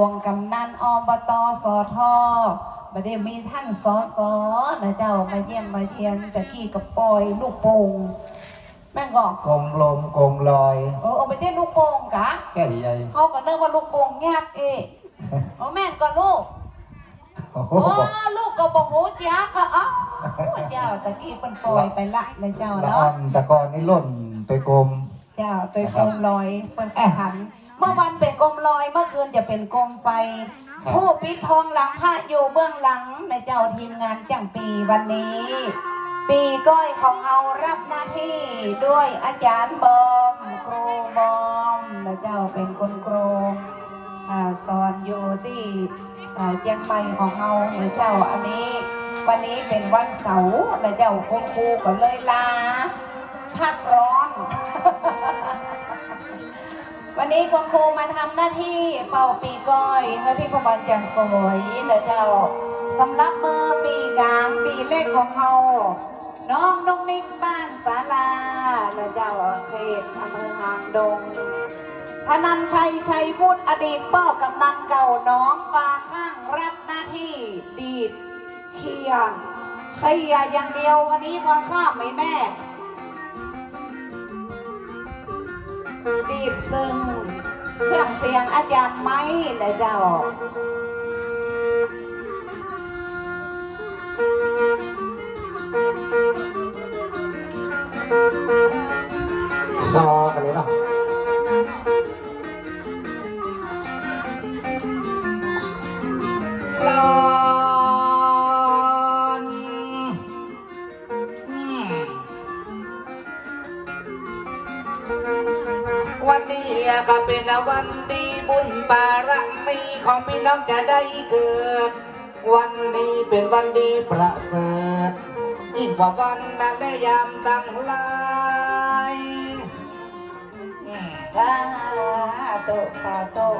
วงกำนันอบตสอทอไม่ได้มีท่านสอสอนะเจ้ามาเยี่ยมมาเยียนตะกี้กับปอยลูกโป่งแม่งก็กงลมกงลอยเออเอาไปเต้นลูกโป่งกะแก่ใหญ่เขาก็นึกว่าลูกโป่งยากเอ๊ะโอ้แม่นก็ลูกโอ้โหโอ้ลูกก็บอกโหจ้าก็เอ้าเจ้าตะกี้เป็นปล่อยไปละเลยเจ้าละเนาะอ่อนตะกอนนี่ล่นไปกลมเจ้าตัวกลมลอยเป็นแข่งขัน เมื่อวันเป็นกลมลอยเมื่อคืนจะเป็นกลมไฟ ครับ ผู้ปิดทองหลังพระอยู่เบื้องหลังในเจ้าทีมงานจังปีวันนี้ ปีก้อยของเรารับหน้าที่ด้วยอาจารย์บอมครูบอมและเจ้าเป็นคุณครูอ่าสอนอยู่ที่อ่าเจียงใหม่ของเราและเจ้าอันนี้ วันนี้เป็นวันเสาร์และเจ้าคุณครูก็เลยลาพักร้อน วันนี้คุณครูมาทำหน้าที่เป่าปีก้อยให้พี่ประวันจังสวยนะเจ้าสำหรับเมื่อปีกลางปีเลขของเฮาน้องนกนิกบ้านศาลานะเจ้าเขตอำเภอหางดงธนันชัยชัยพุทธอดีตป้อกำนันเก่าน้องปลาข้างรับหน้าที่ดีดเคียร์เคียร์อย่างเดียววันนี้วันข้ามไหมแม่ ดีดซึ่งเครื่องเสียงอาจารย์ไม้นะเจ้าซอกันเลยเนาะ เป็นวันดีบุญบารมีของพี่น้องจะได้เกิด วันนี้เป็นวันดีประเสริฐยิ่งกว่าวันนั้นและยามตั้งหลายสาธุสาธุ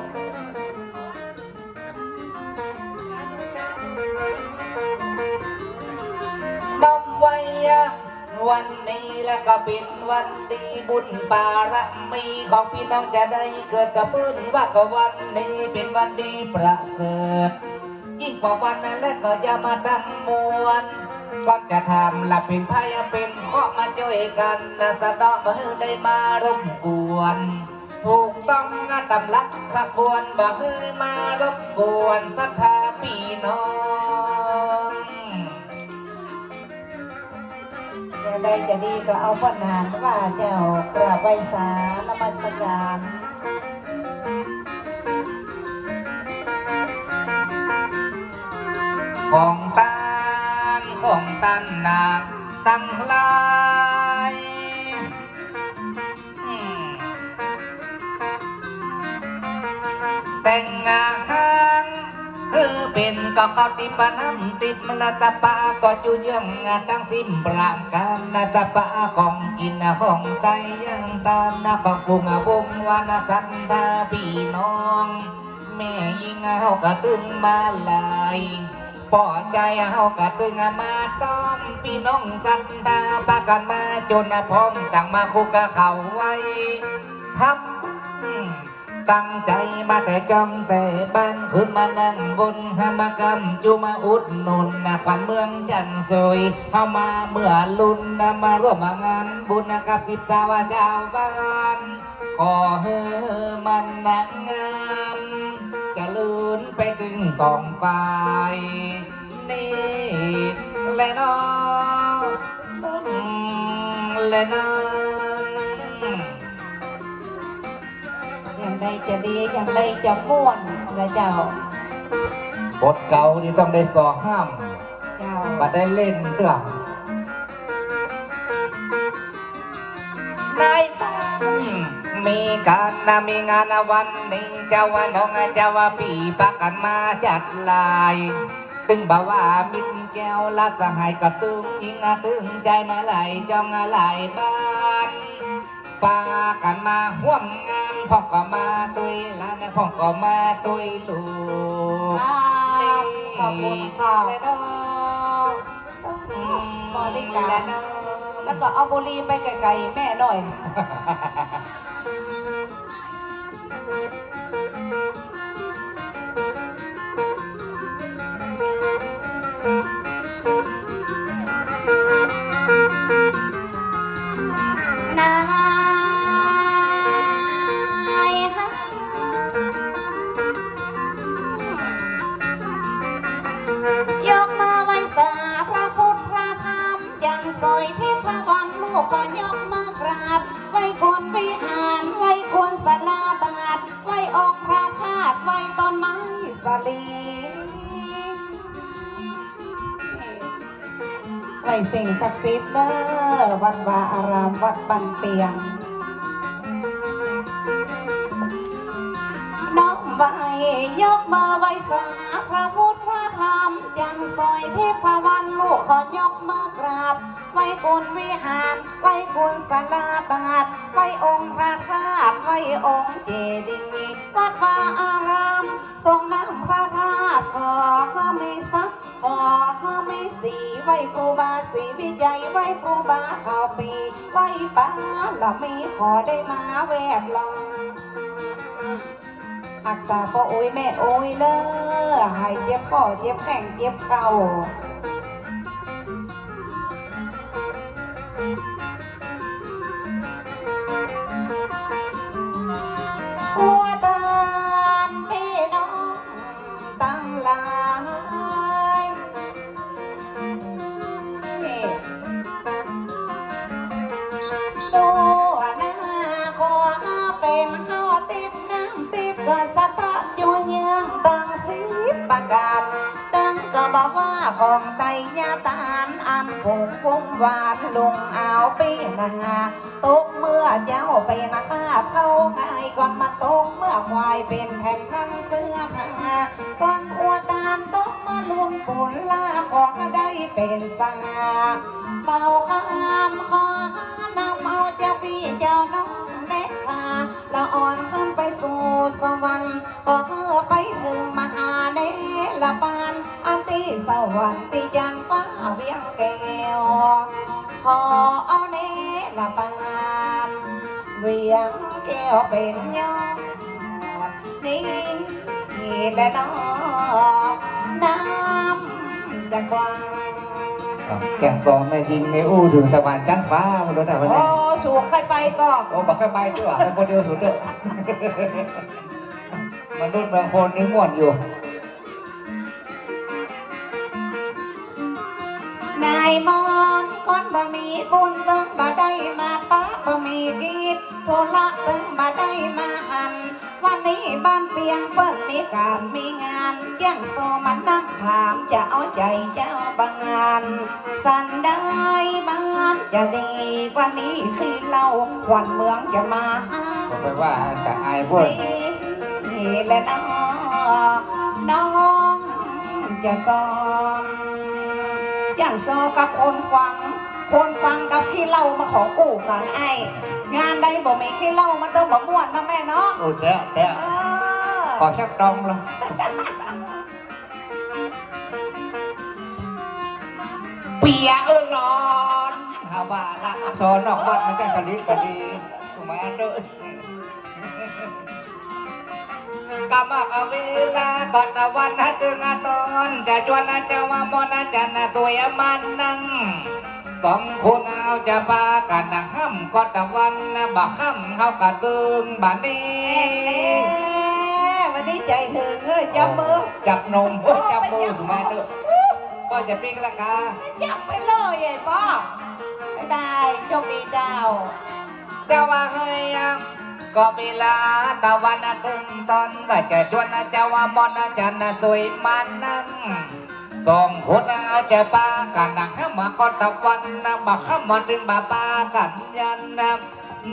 น้องไว้อะ วันนี้และก็เป็นวันดีบุญบารมีของพี่น้องจะได้เกิดกับบุญว่าก็วันนี้เป็นวันดีประเสริฐยิ่งกว่าวันนั้นและก็อย่ามาดังมวนก่อนจะทำหลับเป็นพายเป็นเคาะมาช่วยกันนะจะต้องมาให้ได้มารบกวน ถูกต้องงานตำลักขบวนบ่เคยมารบกวนศรัทธาพี่น้อง ได้จะดีก็เอาพนานว่าเจ้ากราบไหว้สานมัสการของตันของตันนาตั้งลายแต่งงาน เป็นก็เขาติปน้ำติดมละตะปาก็จุยื่องงาตั้งทิมปรางกันนาตะปาของกินของใจยังตานนะของปรุงอะวงวานะสันตาพี่น้อง แม่ยิงเอากระตึงมาลายป่อใจเอากระตึงมาต้อมพี่น้องสันตาปากันมาจนพร้อมตั้งมาคุกกะเขาไว้ทำ ตั้งใจมาแต่จองแต่บ้านขึ้นมานั่งบนหามากรรมจุมาอุดหนุนนะขวัญเมืองจันทร์สวยเข้ามาเมื่อลุนนะมาร่วมงานบุญกับกิจตาวาเจ้าบ้านขอเฮอมันนางงามจะลืนไปถึงกองไฟนี่และน้องและน้อง ดจะดีอย่างใดจะม่วนนะเจ้าบทเก่านี่ต้องได้สอห้ามเจ้ามาได้เล่นเรื่องนายบ้านมีการนะมีงานนะวันนี้เจ้าวันของเจ้าว่าปีปักกันมาจัดลายตึงบ่าว่ามิตรแก้วละสหายก็ตึงยิงอะตึงใจมาไหลายจองอะไหลายบ้านปากันมาห่วมงาน พ่อก็มาตุยหลานพ่อก็มาตุยลูกขอบคุณค่ะและน้องบริการและน้องแล้วก็เอาบุหรีไปไกลๆแม่หน่อย สิ่งศักดิ์สิทธิ์เด้อวัดวาอารามวัดบันเปียงน้องใบยกมือไหวสาพระพุทธพระธรรมจันซอยเทพวันลูกขอยกมือกราบไหวกุลวิหารไหวกุลสาราบาทไหวองค์พระธาตุไหวองค์เจดีย์วัดวาอารามทรงน้ำพระธาตุขอข้าไม่ซัก ขอข้าไม่สีไหวครูบาสีวิจัยไหวครูบาข้าวปีไหวป้าละมีขอได้มาแวดล้อมอักษาพ่อโอ้ยแม่โอ้ยเล้อใหายเจ็บพ่อเจ็บแข้งเจ็บเข่า ก่อนมาตกเมื่อควายเป็นแผ่นพันเสื้อผ้าก่อนอัวตาลตกมาลุนปุนลาของได้เป็นสาเป่าข้ามขอนำเอาเจ้าพี่เจ้าน้องเด็กขาละอ่อนขึ้นไปสู่สวรรค์ขอเพื่อไปถึงมหาเนรปานอันติสวรรค์ติยันฟ้าเวียงแก้วขอเอาเนรปาน เวียงแก้วเป็นยอดนี่แหละน้องน้ำจะกว้างแก่งกองแม่ยิงในอู้ถึงสวรรค์ชั้นฟ้าไม่รู้นะวันโอ้นี้สูงใครไปก็โอ้บักแค่ใบด้วยเป็นคนเดียวสุดเลยมนุษย์บางคนนี่ม่วนอยู่นายมอน ก้อนบะมีบุญตึงบะได้มาป้าบะมีกีดโทละตึงบะได้มาหัน วันนี้บ้านเปียงเปิ้ลมีการมีงานยังโซมันนั่งถามจะเอาใจเจ้าบางงาน สันได้บ้านจะดี วันนี้คือเราขวัญเมืองจะมาหาบอกไปว่าจะอายพวกนี่แหละน้องน้องจะสอน อย่างโซกับคนฟัง คนฟังกับขี้เหล่ามาขอกู้กันไอ้งานใดบ่มีขี้เหล่ามันต้องบ่ม่วนนะแม่เนาะโอ้แท้แท้เอขออชักตองเลยเปียเออร้อนฮาว่าละสอนนอกวัดมันจะสลิดพอดีถูกไหมอันเด้อ กามะเวลาก่อนตะวันนัดเดือนตอนจะจวนนะจะว่ามอนะจันนะตัวยมันนั่งสองคนเอาจะปากันนะห้ำก่อนตะวันนะบักห้ำเขากระตึงบัดนี้เอ๊ะวันนี้ใจถึงเอ้ยจับมือจับนมโอ้ยจับมือถูกไหมเด้อก็จะปิ้งละกาจับไปเลยไอ้ป้อบ๊ายบายโชคดีเจ้าจะว่าเฮ้ยยัง ก็เวลาตะวันนะตึงตอนว่าจะชวนนะจะว่ามอนจันนะตัวยมันนั่งสองคนเอาจะปากันนะห้ามาก็ตะวันนะบักห้ามาถึงบาปากันยันนะ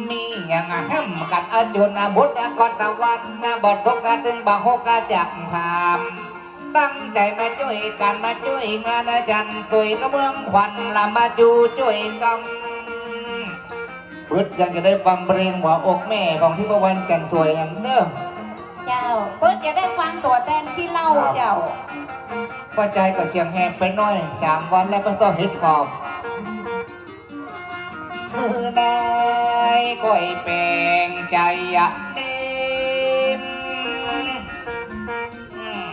มีอย่างห้ามกันอจุนบุตรก็ตะวันนะบทกกันถึงบาหกกะจักพามตั้งใจมาช่วยกันมาช่วยงานจารย์ตุยกระเบื้องขวัญละมาจูช่วยกัน พุทธยังจะได้ฟังเพลงหัวอกแม่ของที่ประวันแก่นสวยแอมเนอร์เจ้าเพิ่งจะได้ฟังตัวแทนที่เล่าเจ้าก็ใจก็เสียงแหบไปหน่อยสามวันแล้วก็ต้องเฮ็ดขอบคือนายก้อยแปลงใจอะเต็มอืม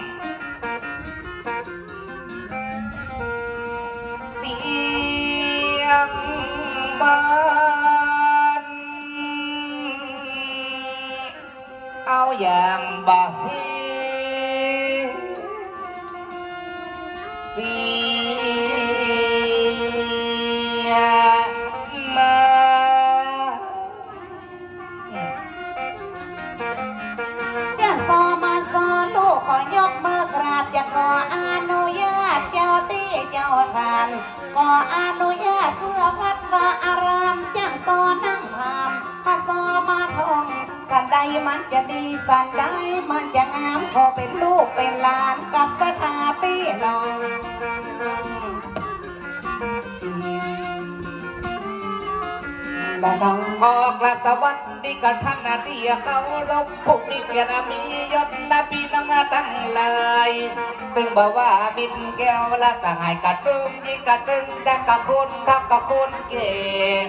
เตียงบ้า áo vàng bạc hi vì mà cha so ma so lu co nhóc ma grab Hàn có anu ya chưa phát và ara มันจะดีสันใดมันจะงามขอเป็นลูกเป็นหลานกับสถาพี่น้องและน้องออกละตะวันดีกันทั้งนาทีเขารบพวกนี้เกียรมียศละพี่น้องตั้งหลายตึงบอกว่าบินแก้วละต่างหายกระตึงยิงกระตึงแต่กระคุณทักกระคุณเก่ง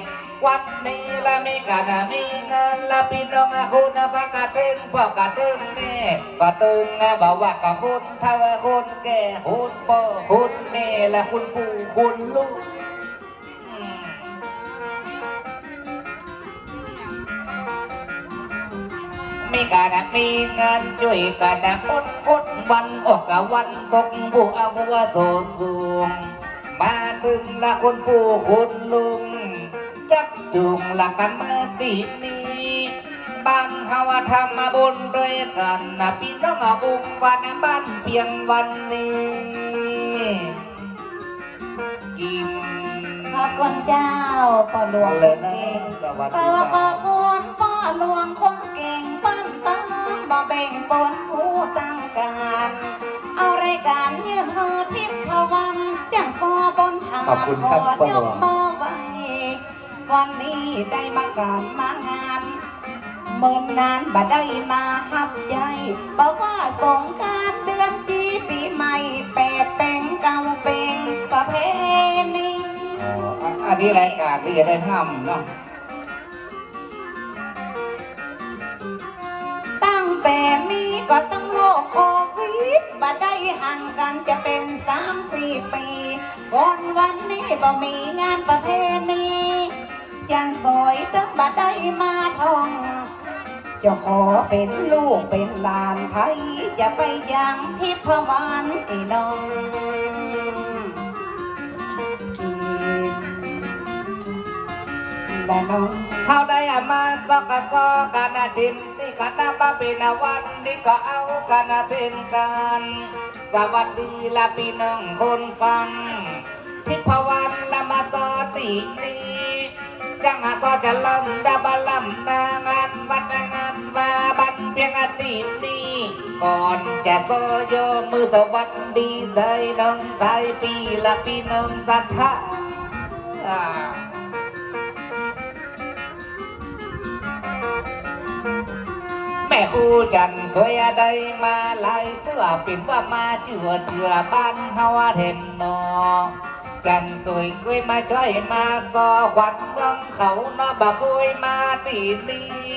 วันนี้ละมีกันมีเงินละพี่น้องคุณพักกระตึงพวกกระตึงแม่กรตึงบอกว่ากระคุณเท่าคุณแก่คุณพ่อคุณแม่และคุณปู่คุณลูกมีการมีเงินช่วยกันอุดอุดวันออกกับวันตกผู้เอาหัวโตสูงมาดึงละคนปู่คนลุง จักจุงละกันมาตีนี้บ้านเฮาทำมาบุญด้วยกันนะพี่น้องอาบุงวันบ้านเพียงวันนี้กินขอบคุณเจ้าพ่อหลวงเลยนะเก่งสวัสเอดีอขอบคุณพ่อหลวงคนเก่งปั้นตามบ่แบ่งบนผู้ตั้งการเอารายการยืนเฮอทิพวันอย่างซอบนทางขอบคุณครับขพ่อหลวง ว้วันนี้ได้มาการมางานเมื่อนานบ่ได้มาหับใจบอกว่าสงกรารเดือนจีปีใหม่แปดแปงเก่าเป็นประเพณีอ๋ออันอันนี้รายการที่จะได้ห้ามเนาะตั้งแต่มีก็ตั้งโลกโควิดบ่ได้ห่างกันจะเป็นสามสี่ปีวันวันนี้บ่มีงานประเพณี จันสวยตึงบ่ได้มาทอง จะขอเป็นลูกเป็นหลานไผอย่าไปยังทิพวานไอ้น้องและน้องเขาได้อมาก็กะก็กันอดินที่กันนาบาเป็นวันที่ก็เอากันเป็นกันสวัสดีละพี่น้องคนฟังทิพวันละมาต่อตีนี้ จังหะก็จะลำดาบลำนางานวัดงานมาบันเพียงอดีตนี้ก่อนจะก็โยมมือสวัสดีใจน้องใจปีละพี่น้องสัทธาอ่าแม่ครูจันเคยได้มาหลายเตื้อเป็นว่ามาเจือเจือบ้านเฮาเห็นนอจันอขวัญเมือง เขาเนอบ่คุยมาตีนี้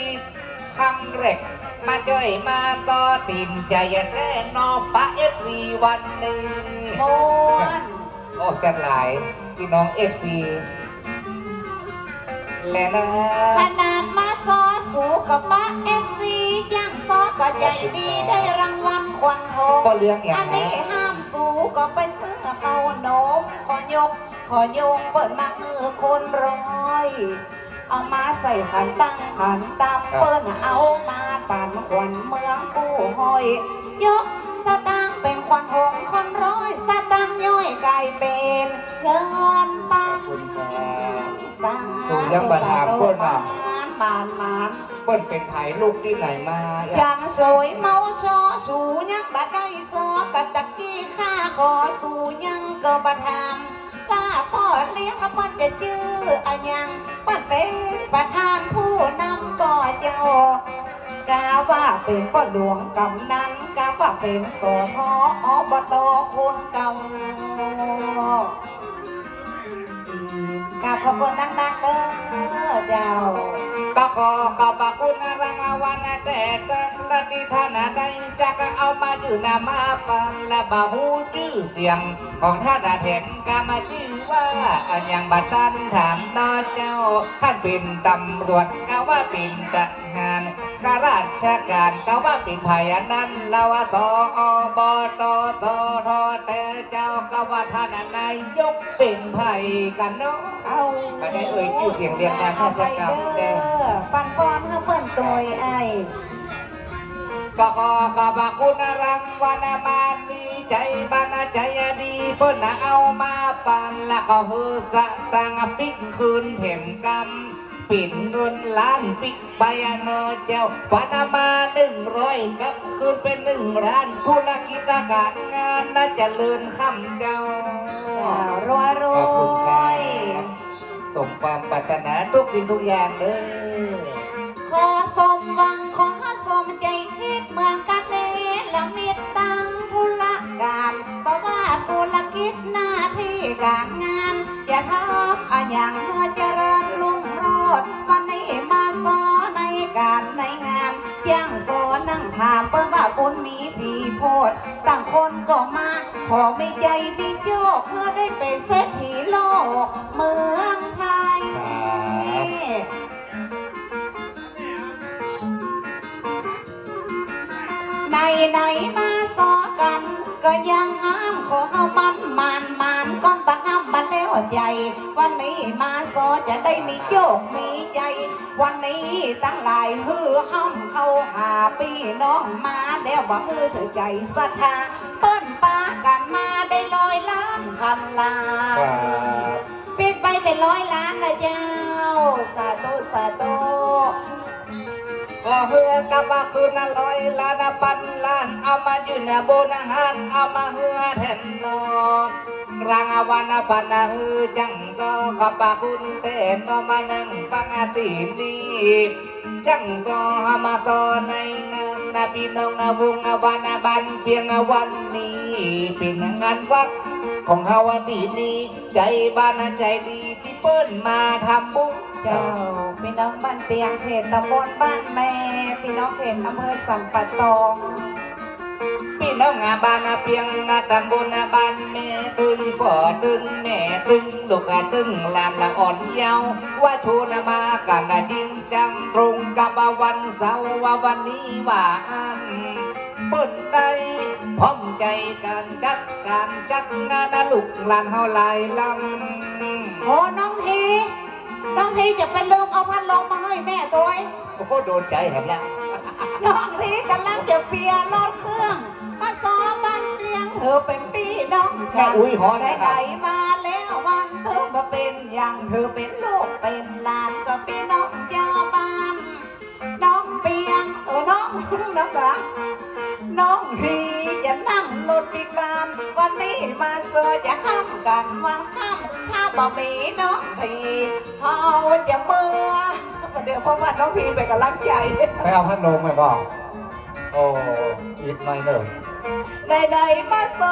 คำเร็กมาช่วยมาต่อตินใจแน่นอปะเอฟซีวันนี้มวนโอ้จันหลายพี่น้องเอฟซีและนะขนาดมาซอสูกับป้าเอฟซีย่างซอก็ใจดีได้รางวัลควันทองก็เรื่องอย่าอังน นั้นี้นห้ามสู้ก็ไปซื้อเขานมขอยก ขอยงเปิดมาคือคนร้อย เอามาใส่ขันตั้งขันตำเปิ้นเอามาปั่นขวัญเมืองกู้ห้อย ยกสตางค์เป็นควันหงส์คนร้อยสตางค์ย่อยกลายเป็นเงินปังคุณครับสาถูกยังบัดหามเปิ้นน่ะมานมาน เปิ้นเป็นไผ่ลูกที่ไหนมายันสวยเมาชอสูยังบัดได้ซอกะตะกี้ข้าขอสูยังก็บัดทำป้าพ่อเลี้ยงแล้วมันจะชื่ออะยังป้าเป็นประธานผู้นำก่อเจ้ากาว่าเป็นป้าหลวงกำนันกาว่าเป็นสอพออบตคนเก่า กาขอบคุณนักๆเด้อเจ้าก็ขอขอบพระคุณรังวันแต่ตังละดิท่านใดจะก็เอามาอยู่นามาปันและบ่หูชื่อเสียง ของท่านเห็นกามาชื่อว่าอันยังบัดตันถามนอเจ้า ท่านเป็นตำรวจก็ว่าเป็นทหาร ข้าราชการก็ว่าเป็นพยานั้นเราว่าตอบตตทแต่เจ้าก็ว่าท่านนายกเป็นไผ่กันเนาะเอาไม่ได้เอ่ยชื่อเสียงเรียงนามราชการแน่ปันปอนเฮาเปิ้นตัวไอ้ก็ขอขอบพระคุณรังวันมาดีใจบานาใจดีเปิปิ้นเอามาปันแล้วก็ฮือสะตังปิกคืนเถมกำ ปิ่นเงินล้านปิกใบนอเจ้าปานามาหนึ่งร้อยกับคืนเป็นหนึ่งร้านธุรกิจการงานน่าจะเลื่อนคำเจ้ารวยรขอบคุณควรับยสมความปรารถนาทุกสิ่งทุกอย่างเด้อขอสมหวังขอสมใจคิดเมืองกันเนละมิตรตั้งธุรการเพราะว่าธุรกิจหน้าที่การงานอย่าทำอะอย่างเมื่อเจริญรุ่ง โรจน์วันนี้มาสอนในการในงานย่างโซนั่งถามเปิ้นว่าบุญมีผีโพดต่างคนก็มา ขอไม่ใจมีโยกเพื่อได้ไปเศรษฐีโลก เมืองไทยครับในไหนๆมาสอกัน ก็ยังงามขอเอามันมันมันก้อนบะห้ามมาแล้ว ใหญ่วันนี้มาสอจะได้มีโยกมีใจ วันนี้ตั้งหลายฮือห้อมเอาหาปีน้องมาแล้วบ่ฮือถือใจศรัทธาเปิ้นปากันมาได้ร้อยล้านพันล้านครับปิดไปเป็นร้อยล้านนะเจ้า สาธุสาธุก็เฮือกับว่าคืนละร้อยล้านปันล้าน เอามายืนในโบนอาหารเอามาเฮือแทนนอน รางวันปันฮือจังก็กับว่าคุณเต้นก็มานั่งฟังอาตีนี้จังก็มาต่อในงานนะพี่น้องอาวงอวันาบันเพียงวันนี้เป็นงานวัดของเฮาวันนี้นี้ใจบ้านใจดีที่เปิ้นมาทำบุญเจ้าพี่น้องบ้านเปียงเขตตำบลบ้านแม่ พี่น้องเขตอำเภอสัมปะตอง น้องอาบ้านอาเพียงอาตำบลอาบ้านแม่ตึงพ่อตึงแม่ตึงลูกอาตึงหลานละอ่อนเยาว์ว่าชูนามากันนะจริงจังตรงกับวันเสาร์ว่าวันนี้ว่าอันเปิ้นได้พร้อมใจกันจัดการจัดงานนะลูกหลานเฮาหลายลำโอ้น้องทีน้องทีจะเป็นลมเอาพัดลมมาให้แม่ตัวโอ้โหโดนใจเห็นแล้วน้องทีกำลังจะเป ธอเป็นพี่น้องแม่อุ้ยหอไหนนะคไหนรับมาแล้ววันเธอมาเป็นอย่างเธอเป็นลูกเป็นหลานก็พี่น้องเจ้าบ้านน้องเปียงเออน้องน้องรักน้องพีจะนั่งรถปิกบานวันนี้มาเซอร์จะข้ามกันวันข้ามถ้าบ่มีน้องพีเขาจะเมื่อเดี๋ยวเพราะว่าน้องพีไปนกำลังใจไปเอาพัดลมไปบอกโอ้ยิดไม่เลย ใดๆมาเซอ